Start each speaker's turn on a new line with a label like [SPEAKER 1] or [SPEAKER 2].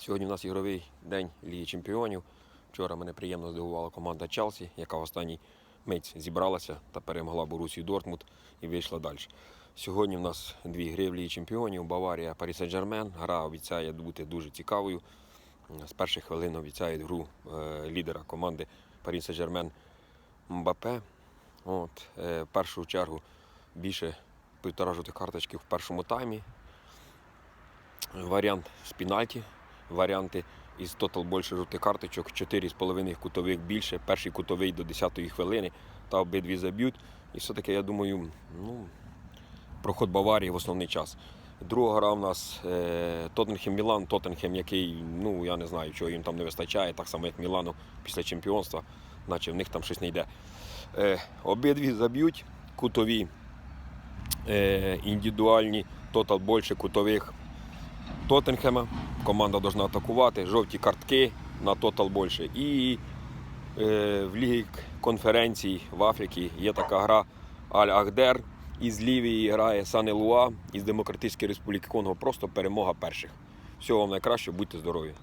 [SPEAKER 1] Сьогодні у нас ігровий день Ліги Чемпіонів. Вчора мене приємно здивувала команда Челсі, яка в останній мить зібралася та перемогла Борусію Дортмунд і вийшла далі. Сьогодні в нас дві гри в Лігі Чемпіонів. Баварія Парі Сен-Жермен. Гра обіцяє бути дуже цікавою. З перших хвилин обіцяють гру е, лідера команди Парі Сен-Жермен Мбапе. От, е, в першу чергу більше півтора карточки в першому таймі. Варіант з пенальті, варіанти із тотал більше жовтих карточок, 4,5 кутових більше, перший кутовий до 10-ї хвилини та обидві заб'ють. І все-таки, я думаю, ну, проход Баварії в основний час. Друга гра у нас е, Тоттенхем Мілан, Тоттенхем, який, ну я не знаю, чого їм там не вистачає, так само як Мілану після чемпіонства, наче в них там щось не йде. Е, обидві заб'ють кутові, е, індивідуальні, тотал більше кутових Тоттенхема. Команда повинна атакувати, жовті картки на тотал більше. І е, в Лігі конференцій в Африці є така гра Аль-Ахдер. Із Лівії грає Сан Елуа із Демократичної Республіки Конго. Просто перемога перших. Всього вам найкращого, будьте здорові!